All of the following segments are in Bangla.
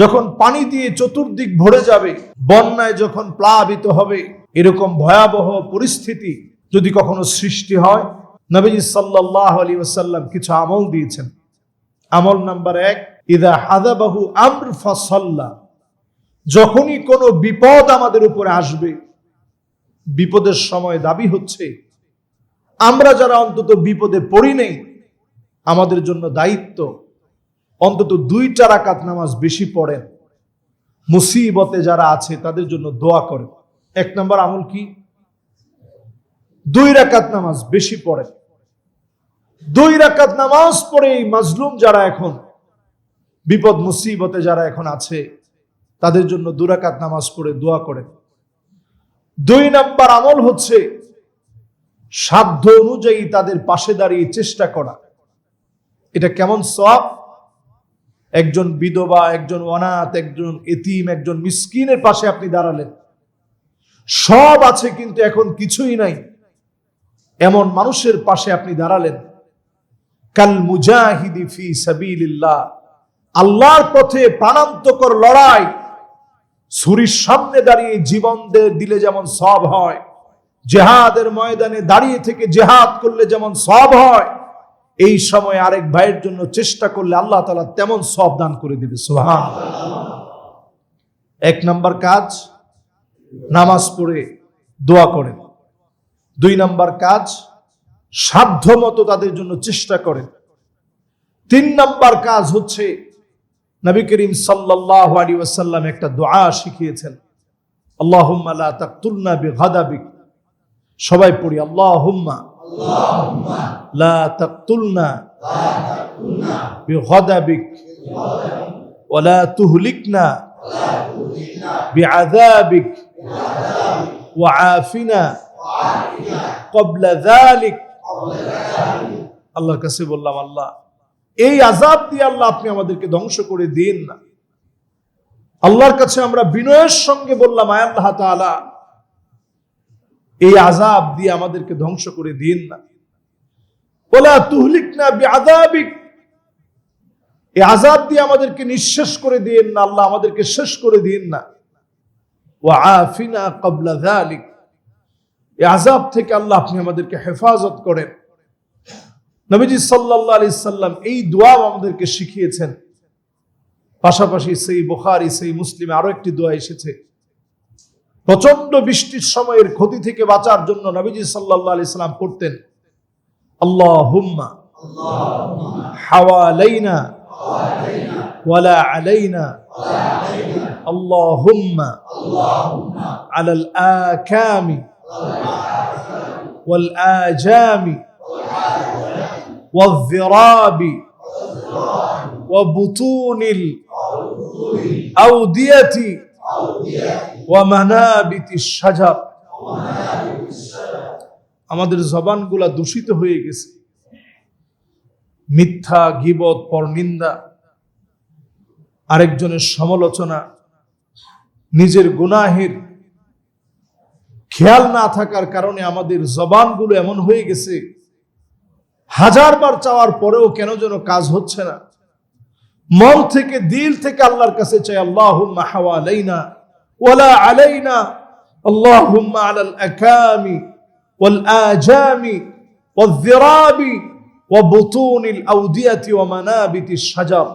যখন পানি দিয়ে চতুর্দিক ভরে যাবে, বন্যায় যখন প্লাবিত হবে, এরকম ভয়াবহ পরিস্থিতি যদি কখনো সৃষ্টি হয়, নবীজি সাল্লাহ আলী ওসাল্লাম কিছু আমল দিয়েছেন। আমল নাম্বার এক, ইদা হাদাবাহু আমর ফাসাল্লা যখনই কোনো বিপদ আমাদের উপরে আসবে, বিপদের সময় দাবি হচ্ছে, আমরা যারা অন্তত বিপদে পড়ি নেই, আমাদের জন্য দায়িত্ব অন্তত দুইটা রাকাত নামাজ বেশি পড়েন। মুসিবতে যারা আছে, তাদের জন্য দোয়া করেন। এক নম্বর আমল কি? দুই রাকাত নামাজ বেশি পড়েন। দুই রাকাত নামাজ পড়ে এই মাজলুম যারা এখন, বিপদ, মুসিবতে যারা এখন আছে, তাদের জন্য দুরাকাত নামাজ পড়ে দোয়া করেন। দুই নাম্বার আমল হচ্ছে সাধ্য অনুযায়ী তাদের পাশে দাঁড়িয়ে চেষ্টা করা। এটা কেমন সব একজন বিধবা, একজন অনাথ, একজন এতিম, একজন মিসকিনের পাশে আপনি দাঁড়ালেন। সব আছে কিন্তু এখন কিছুই নাই। এমন মানুষের পাশে আপনি দাঁড়ালেন। কাল মুজাহিদি ফি সাবিলিল্লাহ। আল্লাহর পথে প্রাণান্তকর লড়াই। ছুরির সামনে দাঁড়িয়ে জীবন দিলে যেমন সব হয়। জেহাদের ময়দানে দাঁড়িয়ে থেকে জেহাদ করলে যেমন সব হয়। এই সময় আরেক ভাইয়ের জন্য চেষ্টা করলে আল্লাহ তালা তেমন সব দান করে দিবে সোহান এক নাম্বার কাজ, নামাজ পড়ে দোয়া করেন। দুই নাম্বার কাজ সাধ্য মতো তাদের জন্য চেষ্টা করেন। তিন নাম্বার কাজ হচ্ছে, নবী করিম সাল্লাল্লাহু আলাইহি ওয়াসাল্লাম একটা দোয়া শিখিয়েছেন। আল্লাহুম্মা লা তাকতুলনা বিগাদাবিক। সবাই পড়ি, আল্লাহুম্মা লা তাকতুলনা বিগাদাবিক ওয়ালা তুহলিকনা بعذابك وعافنا قبل ذلك আল্লাহর কাছে বললাম আল্লাহ এই আজাব দিয়ে আল্লাহ আপনি আমাদেরকে ধ্বংস করে দিন না আল্লাহর কাছে আমরা বিনয়ের সঙ্গে বললাম আয় আল্লাহ তাআলা এই আজাব দিয়ে আমাদেরকে ধ্বংস করে দিন না। বলা তুহলিক না আজাবিক এই আজাব দিয়ে আমাদেরকে নিঃশেষ করে দিন না, আল্লাহ আমাদেরকে শেষ করে দিন না। ও আফিনা কবলা যালিক। এই আজাব থেকে আল্লাহ আপনি আমাদেরকে হেফাজত করেন। নবীজি সাল্লাল্লাহু আলাইহি সাল্লাম এই দোয়া আমাদেরকে শিখিয়েছেন। পাশাপাশি সেই বুখারী, সেই মুসলিমে আরও একটি দোয়া এসেছে। প্রচন্ড বৃষ্টির সময়ের ক্ষতি থেকে বাঁচার জন্য নবীজি সাল্লাল্লাহু আলাইহি সাল্লাম পড়তেন আল্লাহুম্মা হাওয়ালাইনা ওয়ালা আলাইনা اللهم على الآكام والآجام والذراب وبطون الأودية আমাদের জবানগুলা দূষিত হয়ে গেছে। মিথ্যা, গিবত, পরনিন্দা, আরেকজনের সমালোচনা, নিজের গুনাহের খেয়াল না থাকার কারণে আমাদের জবানগুলো এমন হয়ে গেছে হাজার বার চাওয়ার পরেও কেন যেন কাজ হচ্ছে না। মন থেকে দিল থেকে আল্লাহর কাছে চাই আল্লাহুম্মা হাওয়ালাইনা ওয়ালা আলাইনা আল্লাহুম্মা আলাল আকামি ওয়াল আজামি والذراب وبطون الأودية ومنابت الشجر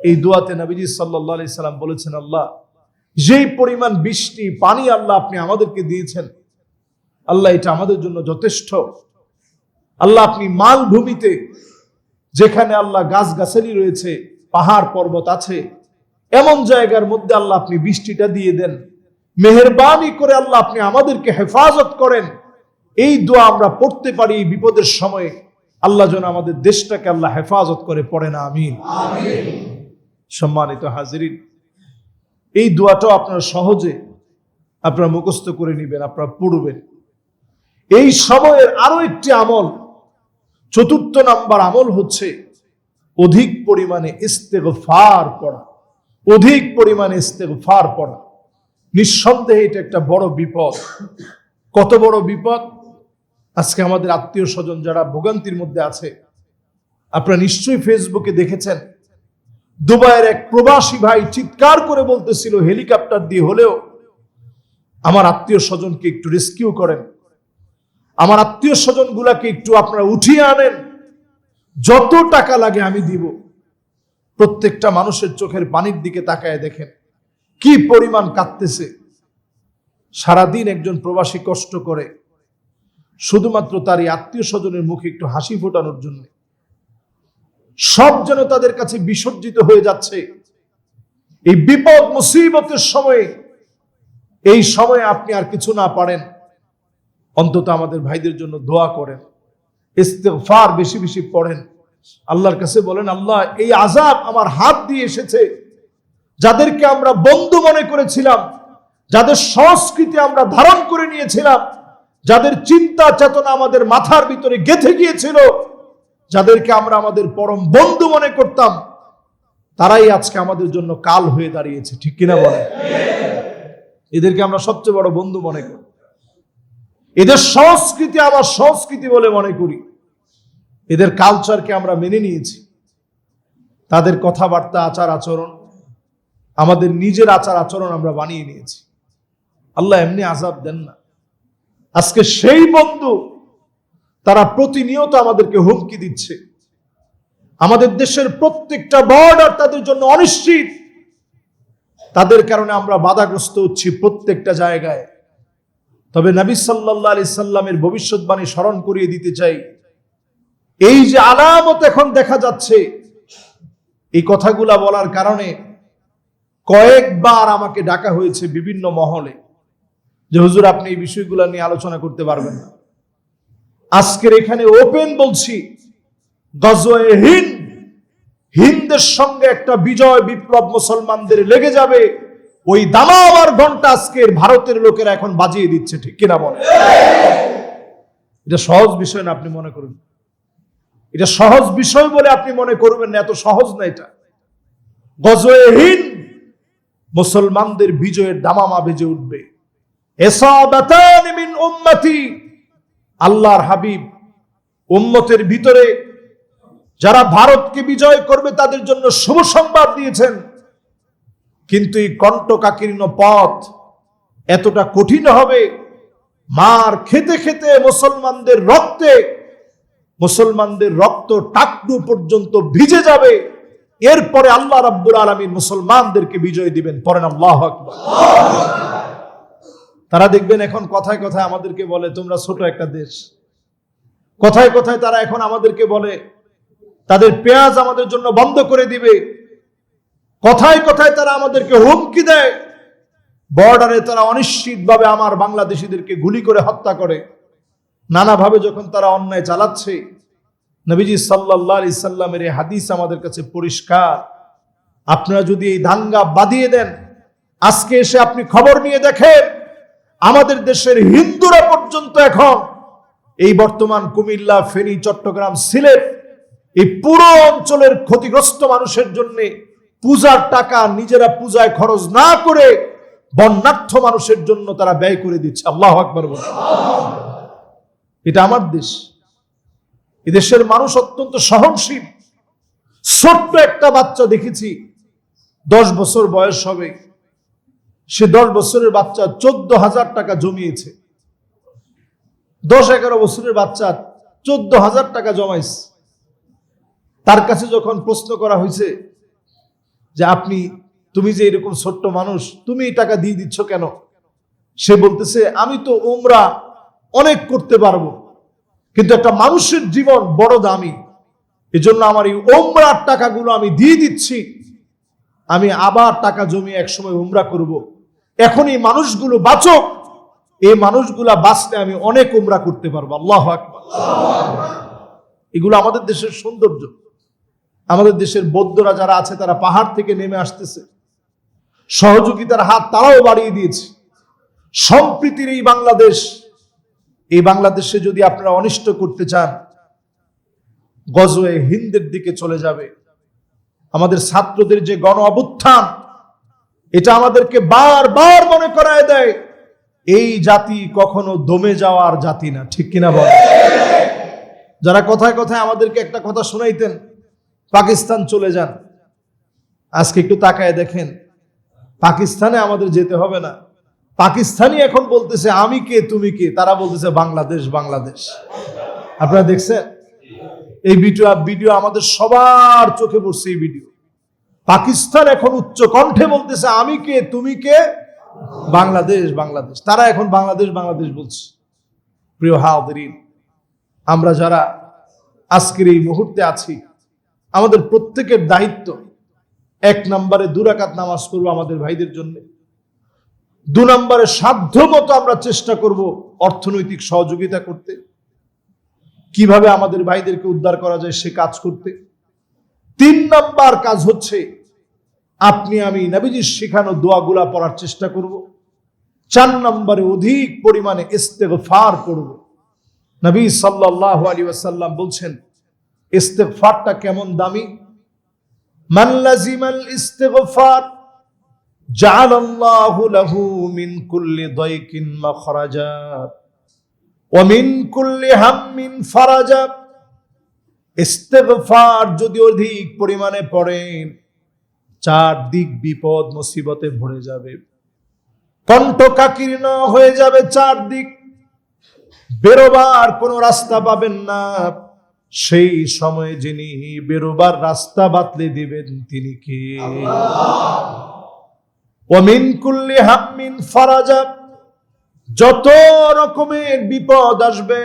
এই দোয়াতে নবীজি সাল্লাল্লাহু আলাইহি সাল্লাম বলেছেন আল্লাহ যেই পরিমাণ বৃষ্টি পানি আল্লাহ আপনি আমাদেরকে দিয়েছেন আল্লাহ এটা আমাদের জন্য যথেষ্ট আল্লাহ আপনি মালভূমিতে যেখানে আল্লাহ গাছগাছালি রয়েছে পাহাড় পর্বত আছে, এমন জায়গার মধ্যে আল্লাহ আপনি বৃষ্টিটা দিয়ে দেন। মেহরবানি করে আল্লাহ আপনি আমাদেরকে হেফাজত করেন। এই দোয়া আমরা পড়তে পারি বিপদের সময়ে। আল্লাহ যেন আমাদের দেশটাকে আল্লাহ হেফাজত করে পড়ে না আমিন। সম্মানিত হাজিরিন, এই দোয়াটাও আপনারা সহজে আপনারা মুখস্থ করে নেবেন, আপনারা পড়বেন। এই সময়ের আরও একটি আমল, চতুর্থ নাম্বার আমল হচ্ছে অধিক পরিমাণে ইস্তেগফার পড়া, অধিক পরিমাণে ইস্তেগফার পড়া। নিঃসন্দেহে এটা একটা বড় বিপদ। কত বড় বিপদ? আজকে আমাদের আত্মীয় স্বজন যারা ভোগান্তির মধ্যে আছে, আপনারা নিশ্চয়ই ফেসবুকে দেখেছেন। দুবাইয়ের এক প্রবাসী ভাই চিৎকার করে বলতেছিল, হেলিকপ্টার দিয়ে হলেও আমার আত্মীয় স্বজনকে একটু রেস্কিউ করেন। আমার আত্মীয় স্বজন গুলাকে একটু আপনারা উঠিয়ে আনেন। যত টাকা লাগে আমি দিব। প্রত্যেকটা মানুষের চোখের পানির দিকে তাকায় দেখেন, কি পরিমাণ কাঁদতেছে। সারাদিন একজন প্রবাসী কষ্ট করে, শুধুমাত্র তার আত্মীয় স্বজনের মুখে একটু হাসি ফোটানোর জন্য। সব যেন তাদের কাছে বিসর্জিত হয়ে যাচ্ছে। এই বিপদ, মুসিবতের সময়ে, এই সময়ে আপনি আর কিছু না পারেন। অন্তত আমাদের ভাইদের জন্য দোয়া করেন। ইস্তেগফার বেশি বেশি পড়েন। আল্লাহর কাছে বলেন, আল্লাহ, এই আজাব আমার হাত দিয়ে এসেছে। যাদেরকে আমরা বন্ধু মনে করেছিলাম, যাদের সংস্কৃতি আমরা ধারণ করে নিয়েছিলাম, যাদের চিন্তা চেতনা আমাদের মাথার ভিতরে গেথে গিয়েছিল, যাদেরকে আমরা আমাদের পরম বন্ধু মনে করতাম, তারাই আজকে আমাদের জন্য কাল হয়ে দাঁড়িয়েছে। ঠিক কিনা বলে এদেরকে আমরা সবচেয়ে বড় বন্ধু মনে করি। এদের সংস্কৃতি আমার সংস্কৃতি বলে মনে করি। এদের কালচারকে আমরা মেনে নিয়েছি। তাদের কথাবার্তা, আচার আচরণ, আমাদের নিজের আচার আচরণ আমরা বানিয়ে নিয়েছি। আল্লাহ এমনি আজাব দেন না। আজকে সেই বন্ধু, তারা প্রতিনিয়ত আমাদেরকে হুমকি দিচ্ছে। আমাদের দেশের প্রত্যেকটা বর্ডার তাদের জন্য অনিশ্চিত। তাদের কারণে আমরা বাধাগ্রস্ত হচ্ছি প্রত্যেকটা জায়গায়। তবে নবী সাল্লাহ আলি সাল্লামের ভবিষ্যৎবাণী স্মরণ করিয়ে দিতে চাই। এই যে আলামত এখন দেখা যাচ্ছে, এই কথাগুলা বলার কারণে কয়েকবার আমাকে ডাকা হয়েছে বিভিন্ন মহলে যে, হুজুর, আপনি এই বিষয়গুলো নিয়ে আলোচনা করতে পারবেন না। আজকের এখানে ওপেন বলছি হিন্দ, হিন্দের সঙ্গে একটা বিজয় বিপ্লব মুসলমানদের লেগে যাবে, ওই দামাবার ঘণ্টা আজকের ভারতের লোকেরা এখন বাজিয়ে দিচ্ছে, ঠিক কিনা বলে এটা সহজ বিষয় না, আপনি মনে করুন। এটা সহজ বিষয় বলে আপনি মনে করবেন না, এত সহজ না এটা। গজওয়ে হিন্দ, মুসলমানদের বিজয়ের দামামা বেজে উঠবে। আল্লাহর হাবিব উম্মতের ভিতরে যারা ভারতকে বিজয় করবে তাদের জন্য শুভ সংবাদ দিয়েছেন। কিন্তু এই কণ্ঠকাকীর্ণ পথ এতটা কঠিন হবে, মার খেতে খেতে মুসলমানদের রক্তে মুসলমানদের রক্ত টাকটু পর্যন্ত ভিজে যাবে। এরপরে আল্লাহ রাব্বুল আলমিন মুসলমানদেরকে বিজয় দিবেন। পরেন আল্লাহ তারা দেখবেন এখন কথায় কথায় আমাদেরকে বলে, তোমরা ছোট একটা দেশ। কথায় কথায় তারা এখন আমাদেরকে বলে, তাদের পেঁয়াজ আমাদের জন্য বন্ধ করে দিবে। কথায় কথায় তারা আমাদেরকে হুমকি দেয়। বর্ডারে তারা অনিশ্চিতভাবে আমার বাংলাদেশিদেরকে গুলি করে হত্যা করে। নানাভাবে যখন তারা অন্যায় চালাচ্ছে, নবীজি সাল্লাহ আলি সাল্লামের এই হাদিস আমাদের কাছে পরিষ্কার। আপনারা যদি এই দাঙ্গা বাদিয়ে দেন, আজকে এসে আপনি খবর নিয়ে দেখেন, আমাদের দেশের হিন্দুরা পর্যন্ত এখন এই বর্তমান কুমিল্লা, ফেনী, চট্টগ্রাম, সিলেট, এই পুরো অঞ্চলের ক্ষতিগ্রস্ত মানুষের জন্য পূজার টাকা নিজেরা পূজায় খরচ না করে বন্যার্থ মানুষের জন্য তারা ব্যয় করে দিচ্ছে। আল্লাহ আকবর এটা আমার দেশ। এদেশের মানুষ অত্যন্ত সহনশীল। ছোট্ট একটা বাচ্চা দেখেছি, দশ বছর বয়স হবে। সে দশ বছরের বাচ্চা চোদ্দ হাজার টাকা জমিয়েছে। দশ এগারো বছরের বাচ্চা চোদ্দ হাজার টাকা জমাইছে। তার কাছে যখন প্রশ্ন করা হয়েছে যে আপনি, তুমি যে এরকম ছোট্ট মানুষ, তুমি এই টাকা দিয়ে দিচ্ছ কেন? সে বলতেছে, আমি তো ওমরা অনেক করতে পারব। কিন্তু একটা মানুষের জীবন বড় দামি। এজন্য আমার এই ওমরার টাকাগুলো আমি দিয়ে দিচ্ছি। আমি আবার টাকা জমিয়ে একসময় উমরা করব। এখন এই মানুষগুলো বাঁচক এই মানুষগুলা বাঁচলে আমি অনেক উমরা করতে পারব। আল্লাহ এগুলো আমাদের দেশের সৌন্দর্য। আমাদের দেশের বৌদ্ধরা যারা আছে, তারা পাহাড় থেকে নেমে আসতেছে। সহযোগিতার হাত তারাও বাড়িয়ে দিয়েছে। সম্প্রীতির এই বাংলাদেশ এই বাংলাদেশে যদি আপনারা অনিষ্ট করতে চান, গজওয়ে হিন্দের দিকে চলে যাবে। আমাদের ছাত্রদের যে গণ অবুত্থান এটা আমাদেরকে বারবার মনে করায় দেয়, এই জাতি কখনো দমে যাওয়ার জাতি না, ঠিক কিনা বল? যারা কথায় কথায় আমাদেরকে একটা কথা শোনাইতেন, পাকিস্তান চলে যান। আজকে একটু তাকায় দেখেন, পাকিস্তানে আমাদের যেতে হবে না। পাকিস্তানি এখন বলতেছে, আমি কে, তুমি কে? তারা বলতেছে, বাংলাদেশ বাংলাদেশ। আপনারা দেখছেন? এই ভিডিও ভিডিও আমাদের সবার চোখে পড়ছে এই ভিডিও। পাকিস্তান এখন উচ্চ কণ্ঠে বলতেছে, আমি কে, তুমি কে? বাংলাদেশ বাংলাদেশ। তারা এখন বাংলাদেশ বাংলাদেশ বলছে। প্রিয় হাওদরিন আমরা যারা আজকের এই মুহূর্তে আছি, আমাদের প্রত্যেকের দায়িত্ব এক নম্বরে দুরাকাত নামাজ করব আমাদের ভাইদের জন্য। দু নম্বরে সাধ্য মতো আমরা চেষ্টা করব অর্থনৈতিক সহযোগিতা করতে। কীভাবে আমাদের ভাইদেরকে উদ্ধার করা যায় সে কাজ করতে। তিন নাম্বার কাজ হচ্ছে, আপনি আমি নবীজির শেখানো দোয়াগুলা পড়ার চেষ্টা করব। চার নম্বরে অধিক পরিমাণে ইস্তেগফার করব। নবী সাল্লাল্লাহু আলাইহি ওয়াসাল্লাম বলছেন, ইস্তেগফারটা কেমন দামি? মান লাজিমাল ইস্তেগফার جعل الله له من كل ضيق مخرجا ومن كل هم فرجا ইস্তেগফার যদি অধিক পরিমাণে পড়েন চার দিক বিপদ মুসিবতে ভরে যাবে কণ্ঠকাকীর্ণ হয়ে যাবে চার দিক বেরোবার কোনো রাস্তা পাবেন না সেই সময়ে যিনি বেরোবার রাস্তা বাতলে দিবেন তিনি কে ওমিন কুল্লি হাম্মিন ফারাজা, যত রকমের বিপদ আসবে,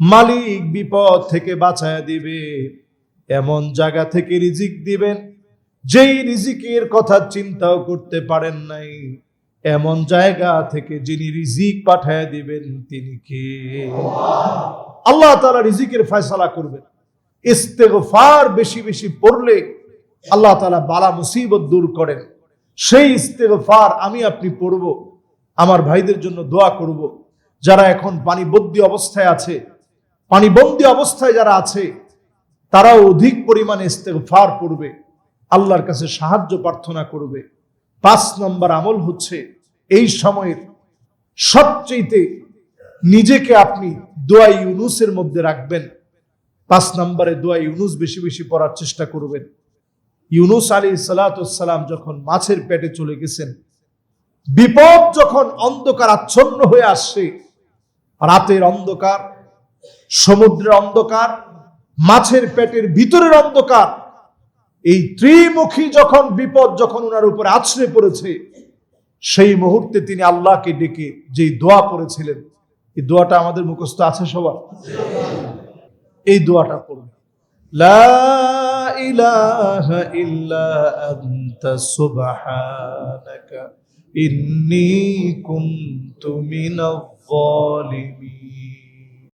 মালিক বিপদ থেকে বাঁচায় দিবে। এমন জায়গা থেকে রিজিক দিবেন, যেই রিজিকের কথা চিন্তাও করতে পারেন নাই। এমন জায়গা থেকে যিনি রিজিক পাঠায় দিবেন, তিনি কে? আল্লাহ তাআলা রিজিকের ফয়সালা করবেন। ইস্তেগফার বেশি বেশি পড়লে আল্লাহ তাআলা বালা মুসিবত দূর করেন। সেই ইস্তেগফার আমি আপনি পড়ব, আমার ভাইদের জন্য দোয়া করব। যারা এখন পানিবন্দী অবস্থায় আছে, পানিবন্দী অবস্থায় যারা আছে, তারাও অধিক পরিমাণে ইস্তেগফার পড়বে, আল্লাহর কাছে সাহায্য প্রার্থনা করবে। পাঁচ নম্বর আমল হচ্ছে, এই সময়ের সবচেয়েতে নিজেকে আপনি দোয়া ইউনুসের মধ্যে রাখবেন। পাঁচ নম্বরে দোয়া ইউনুস বেশি বেশি পড়ার চেষ্টা করবেন। ইউনুস আলী সালাতাম যখন মাছের পেটে চলে গেছেন, বিপদ যখন অন্ধকার আচ্ছন্ন হয়ে আসছে, রাতের অন্ধকার, সমুদ্রের অন্ধকার, মাছের পেটের ভিতরের অন্ধকার, এই ত্রিমুখী যখন বিপদ যখন ওনার উপরে আছড়ে পড়েছে, সেই মুহূর্তে তিনি আল্লাহকে ডেকে যেই দোয়া পড়েছিলেন, এই দোয়াটা আমাদের মুখস্থ আছে সবার? এই দোয়াটা পড়বে লা ইলাহা ইল্লা আনতা সুবহানাকা ইন্নী কুনতু মিনাল জালিমিন